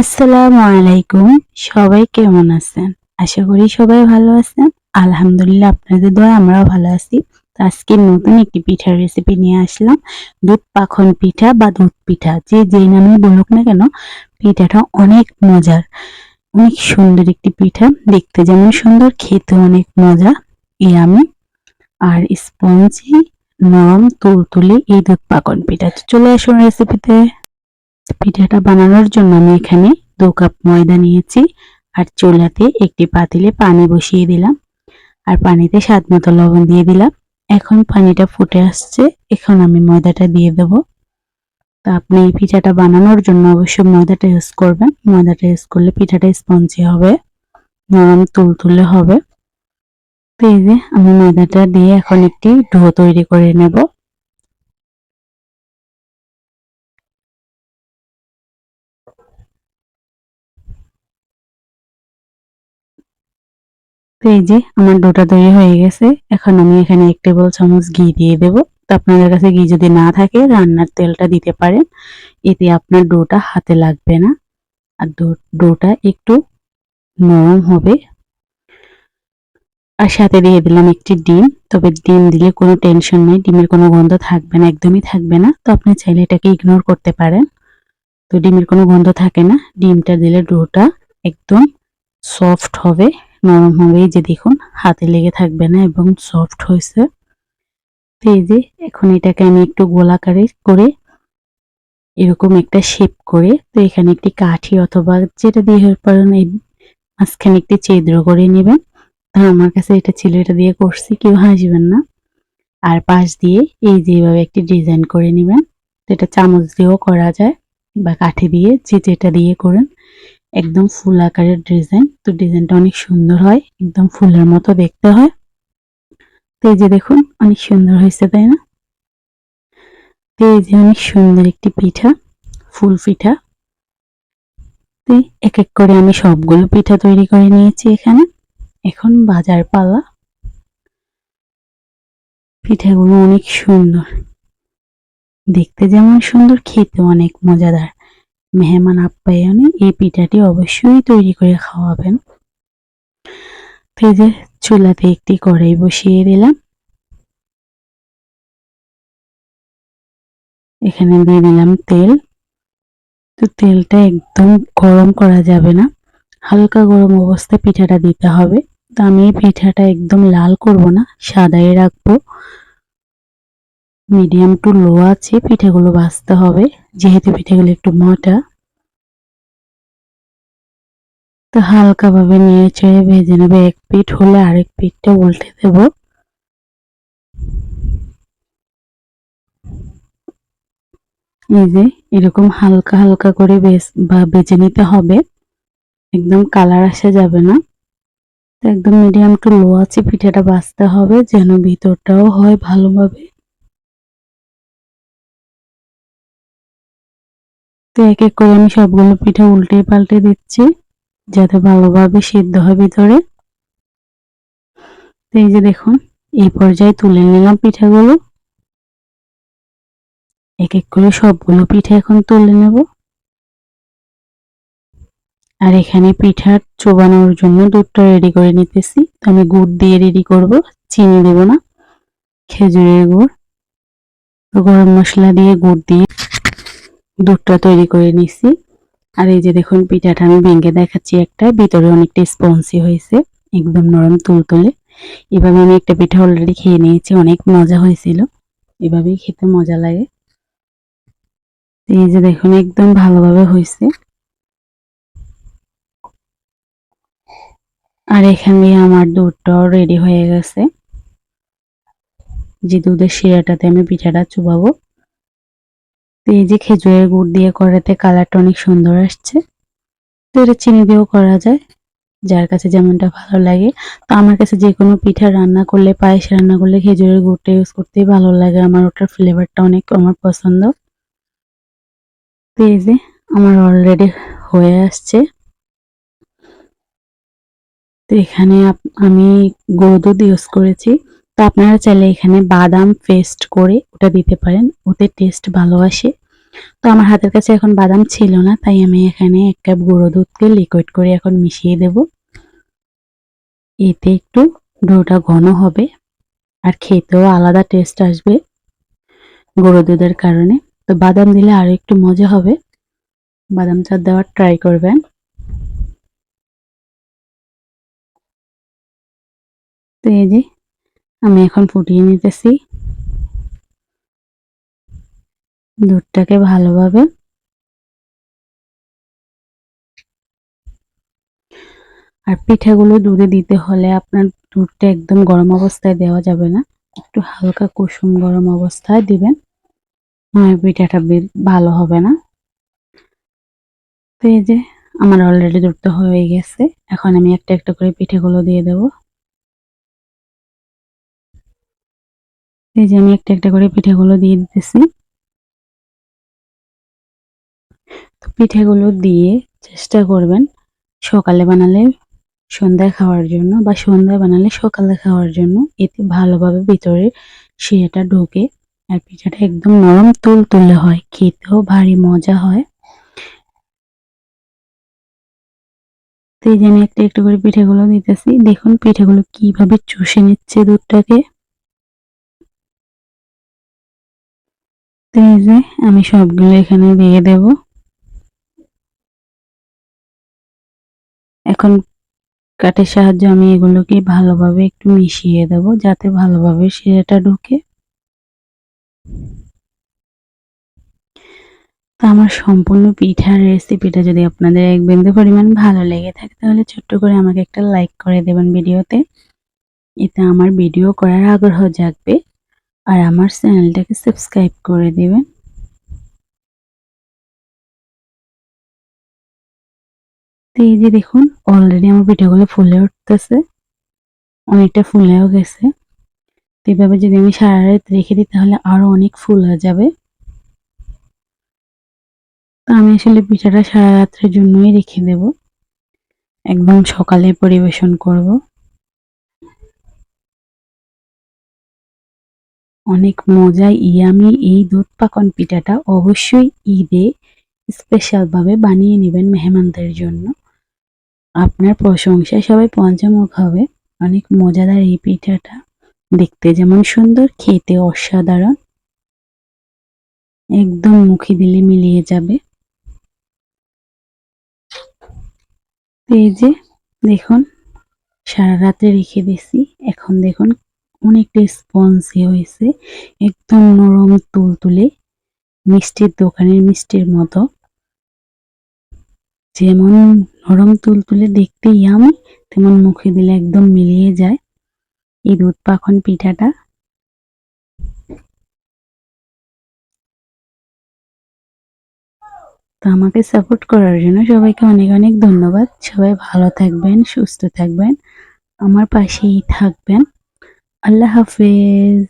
আসসালামু আলাইকুম। সবাই কেমন আছেন? আশা করি সবাই ভালো আছেন। আলহামদুলিল্লাহ, আপনাদের দোয়া আমরাও ভালো আছি। তো আজকে নতুন একটি পিঠার রেসিপি নিয়ে আসলাম। দুধ পাখন পিঠা বা দুধ পিঠা, যে যেই নামে বলুক না কেন, পিঠাটা অনেক মজার, অনেক সুন্দর একটি পিঠা। দেখতে যেমন সুন্দর খেতে অনেক মজা। এই আমি আর স্পঞ্জি নরম তুলতুলে এই দুধ পাকন পিঠা। চলে আসুন রেসিপিতে পিঠাটা বানানোর জন্য আমি এখানে দু কাপ ময়দা নিয়েছি আর চুলাতে একটি পাতিলে পানি বসিয়ে দিলাম আর পানিতে স্বাদ মতো লবণ দিয়ে দিলাম। এখন পানিটা ফুটে আসছে, এখন আমি ময়দাটা দিয়ে দেব। তা আপনি এই পিঠাটা বানানোর জন্য অবশ্যই ময়দাটা ইউজ করবেন। ময়দাটা ইউজ করলে পিঠাটা স্পঞ্জি হবে, নরম তুলতুলে হবে। তো এই যে আমি ময়দাটা দিয়ে এখন একটি ডো তৈরি করে নেব। তো এই যে আমার ডোটা তৈরি হয়ে গেছে। এখন আমি এখানে এক টেবিল চামচ ঘি দিয়ে দেব। তো আপনাদের কাছে ঘি যদি না থাকে, রান্নার তেলটা দিতে পারেন। এতে আপনার ডোটা হাতে লাগবে না। আর ডোটা একটু নরম হবে। আর সাথে দিয়ে দিলাম একটি ডিম। তবে ডিম দিলে কোনো টেনশন নেই, ডিমের কোনো গন্ধ থাকবে না, একদমই থাকবে না। তো আপনি চাইলে এটাকে ইগনোর করতে পারেন। তো ডিমের কোনো গন্ধ থাকে না। ডিমটা দিলে ডোটা একদম সফট হবে। নরম হবে। এই যে দেখুন, হাতে লেগে থাকবে না এবং সফট হয়েছে। তো এই যে এখন এটাকে আমি একটু গোলাকারে করে এরকম একটা শেপ করে, তো এখানে একটি কাঠি অথবা যেটা দিয়ে পারেন এই মাঝখানে একটি ছিদ্র করে নেবেন। তা আমার কাছে এটা ছিল, এটা দিয়ে করছি, কেউ হাসবেন না। আর পাশ দিয়ে এই যেভাবে একটি ডিজাইন করে নেবেন। এটা চামচ দিয়েও করা যায়, বা কাঠি দিয়ে যে যেটা দিয়ে করেন। একদম ফুল আকারের ডিজাইন তো ডিজাইনটা অনেক সুন্দর হয়, একদম ফুলের মতো দেখতে হয়। তো এই যে দেখুন, অনেক সুন্দর হয়েছে, তাই না? তো এই যে অনেক সুন্দর একটি পিঠা, ফুল পিঠা। তো এক এক করে আমি সবগুলো পিঠা তৈরি করে নিয়েছি এখানে। এখন বাজার পালা। পিঠাগুলো অনেক সুন্দর। দেখতে যেমন সুন্দর খেতে অনেক মজাদার। মেহমান আপ্যায়নে এই পিঠাটি অবশ্যই তৈরি করে খাওয়াবেন। যে চুলাতে একটি কড়াই বসিয়ে দিলাম। এখানে দিয়ে দিলাম তেল। তো তেলটা একদম গরম করা যাবে না। হালকা গরম অবস্থায় পিঠাটা দিতে হবে। তো আমি পিঠাটা একদম লাল করব না, সাদাই রাখব। মিডিয়াম টু লো আছে, পিঠেগুলো ভাজতে হবে, যেহেতু পিঠেগুলো একটু মোটা। তো হালকাভাবে নিয়ে চেয়ে ভেজে নেবে, এক পিঠ হলে আরেক পিঠটা উল্টে দেব। এই যে, এরকম হালকা হালকা করে বা বেজে নিতে হবে। একদম কালার আসা যাবে না। তো একদম মিডিয়াম টু লো আছে, পিঠাটা বাঁচতে হবে, যেন ভিতরটাও হয় ভালোভাবে। তো এক এক করে আমি সবগুলো পিঠা উল্টে পাল্টে দিচ্ছি, যাতে ভালোভাবে সিদ্ধ হয় ভিতরে এই যে দেখুন, এই পর্যায়ে তুলে নিলাম পিঠাগুলো। এক এক করে সবগুলো পিঠা এখন তুলে নেব। আর এখানে পিঠার চোবানোর জন্য দুধটা রেডি করে নিতেছি। আমি গুড় দিয়ে রেডি করব, চিনি দেব না, খেজুরের গুড়। গরম মশলা দিয়ে গুড় দিয়ে দুধটা তৈরি করে নিছি। আর এই যে দেখুন, পিঠাটা আমি ভেঙে দেখাচ্ছি একটা, ভিতরে অনেকটা স্পঞ্জি হয়েছে, একদম নরম তুলতুলে। এভাবে আমি একটা পিঠা অলরেডি খেয়ে নিয়েছি, অনেক মজা হয়েছিল। এভাবেই খেতে মজা লাগে। এই যে দেখুন, একদম ভালোভাবে হয়েছে। আর এখানে আমার দুধটাও রেডি হয়ে গেছে। যে দুধের শিরাটাতে আমি পিঠাটা চুবাবো। তো এই যে খেজুরের গুড় দিয়ে করাতে কালারটা অনেক সুন্দর আসছে। তো এটা চিনি দিয়েও করা যায়, যার কাছে যেমনটা ভালো লাগে। তো আমার কাছে যে কোনো পিঠা রান্না করলে, পায়েস রান্না করলে খেজুরের গুড়টা ইউজ করতেই ভালো লাগে। আমার ওটার ফ্লেভারটা অনেক আমার পছন্দ। তো এই যে আমার অলরেডি হয়ে আসছে। তো এখানে আমি গরু দুধ ইউজ করেছি। তো আপনারা চাইলে এখানে বাদাম পেস্ট করে ওটা দিতে পারেন। ওতে টেস্ট ভালো আসে। তো আমার হাতের কাছে এখন বাদাম ছিল না, তাই আমি এখানে এক কাপ গুঁড়ো দুধকে লিকুইড করে এখন মিশিয়ে দেব। এতে একটু ডোটা ঘন হবে আর খেতেও আলাদা টেস্ট আসবে গুঁড়ো দুধের কারণে। তো বাদাম দিলে আরও একটু মজা হবে। বাদাম চা দেওয়ার ট্রাই করবেন। তো এই যে আমি এখন ফুটিয়ে নিতেছি। দুধটাকে ভালোভাবে আর পিঠাগুলো দুধে দিতে হলে আপনার দুধটা একদম গরম অবস্থায় দেওয়া যাবে না। একটু হালকা কুসুম গরম অবস্থায় দিবেন। পিঠাটা ভালো হবে না। তো এই যে আমার অলরেডি দুধটা হয়ে গেছে। এখন আমি একটা একটা করে পিঠেগুলো দিয়ে দেব। এই যে আমি একটা একটা করে পিঠেগুলো দিয়ে দিতেছি। তো পিঠেগুলো দিয়ে চেষ্টা করবেন সকালে বানালে সন্ধ্যায় খাওয়ার জন্য বা সন্ধ্যায় বানালে সকালে খাওয়ার জন্য এতে ভালোভাবে ভিতরে শিরাটা ঢোকে আর পিঠাটা একদম নরম তুল তুলে হয়, খেতেও ভারী মজা হয়। তো এই যে আমি একটা একটু করে পিঠেগুলো দিতেছি, দেখুন পিঠেগুলো কীভাবে চুষে নিচ্ছে দুধটাকে। তো এই আমি সবগুলো এখানে দিয়ে দেব। এখন কাঠের সাহায্যে আমি এগুলোকে ভালোভাবে একটু মিশিয়ে দেব, যাতে ভালোভাবে শিরাটা ঢুকে। তো আমার সম্পূর্ণ পিঠার রেসিপিটা যদি আপনাদের এক বিন্দু পরিমাণ ভালো লেগে থাকে, তাহলে ছোট্ট করে আমাকে একটা লাইক করে দেবেন ভিডিওতে। এতে আমার ভিডিও করার আগ্রহ জাগবে। আর আমার চ্যানেলটাকে সাবস্ক্রাইব করে দেবেন। তো এই যে দেখুন অলরেডি আমার পিঠাগুলো ফুলে উঠতেছে। অনেকটা ফুলেও গেছে। তো এইভাবে যদি আমি সারা রাত রেখে দিই, তাহলে আরও অনেক ফুল হয়ে যাবে। তো আমি আসলে পিঠাটা সারা রাত্রের জন্যই রেখে দেব। একদম সকালে পরিবেশন করব। অনেক মজা ইয়ামি এই দুধ পাকন পিঠাটা অবশ্যই ঈদে স্পেশালভাবে বানিয়ে নেবেন মেহমানদের জন্য। আপনার প্রশংসায় সবাই পঞ্চমুখ হবে। অনেক মজাদার এই পিঠাটা। দেখতে যেমন সুন্দর, খেতে অসাধারণ। একদম মুখে দিলে মিলিয়ে যাবে। এই যে দেখুন, সারা রাতে রেখে দিছি এখন দেখুন অনেকটা স্পঞ্জি হয়েছে, একদম নরম তুলতুলে, মিষ্টির দোকানের মিষ্টির মতো। যেমন নরম তুলতুলে দেখতে ইয়ামি তেমন মুখে দিলে একদম মিলিয়ে যায়। এই দুধ পাখন পিঠাটা। তো আমাকে সাপোর্ট করার জন্য সবাইকে অনেক অনেক ধন্যবাদ। সবাই ভালো থাকবেন, সুস্থ থাকবেন। আমার পাশেই থাকবেন। আল্লাহ হাফেজ